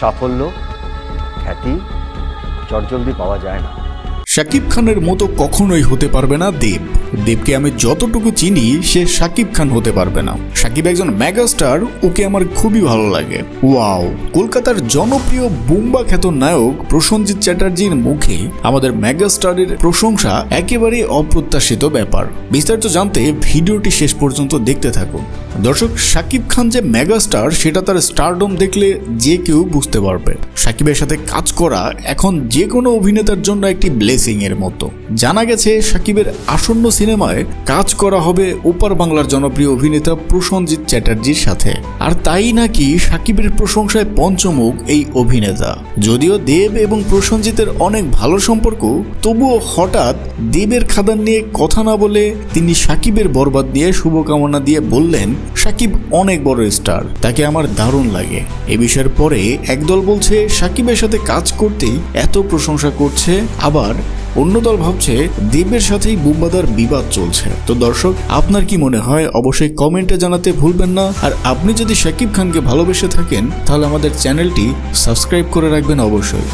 সাফল্য খ্যাতি চটজলদি পাওয়া যায় না। শাকিব খানের মতো কখনোই হতে পারবে না দেব। দেবকে আমি যতটুকু চিনি, সে শাকিব খান হতে পারবে না। শাকিব একজন মেগাস্টার, ওকে আমার খুবই ভালো লাগে। ওয়াও, কলকাতার জনপ্রিয় বুম্বা খ্যাত নায়ক প্রসেনজিৎ চ্যাটার্জির মুখে আমাদের মেগাস্টারের প্রশংসা একেবারে অপ্রত্যাশিত ব্যাপার। বিস্তারিত জানতে ভিডিওটি শেষ পর্যন্ত দেখতে থাকুন। দর্শক শাকিব খান যে মেগাস্টার, সেটা তার স্টারডম দেখলে যে কেউ বুঝতে পারবে। শাকিবের সাথে কাজ করা এখন যে কোনো অভিনেতার জন্য একটি ব্লেসিং এর মতো। জানা গেছে শাকিবের আসন্ন সিনেমায় কাজ করা হবে ওপার বাংলার জনপ্রিয় অভিনেতা প্রসনজিৎ চ্যাটার্জির সাথে। আর তাই নাকি সাকিবের প্রশংসায় পঞ্চমুখ এই অভিনেতা। যদিও দেব এবং প্রসঞ্জিতের অনেক ভালো সম্পর্ক, তবুও হঠাৎ দেবের খাদান নিয়ে কথা না বলে তিনি সাকিবের বরবাদ দিয়ে শুভকামনা দিয়ে বললেন সাকিব অনেক বড় স্টার। তাকে আমার দারুণ লাগে। এ বিষয়ের পরে একদল বলছে, সাকিবের সাথে কাজ করতেই এত প্রশংসা করছে। আবার অন্য দল ভাবছে দেবের সাথেই বুম্বাদার বিবাদ চলছে। তো দর্শক, আপনার কি মনে হয়? অবশ্যই কমেন্টে জানাতে ভুলবেন না। আর আপনি যদি শাকিব খানকে ভালোবেসে থাকেন, তাহলে আমাদের চ্যানেলটি সাবস্ক্রাইব করে রাখবেন অবশ্যই।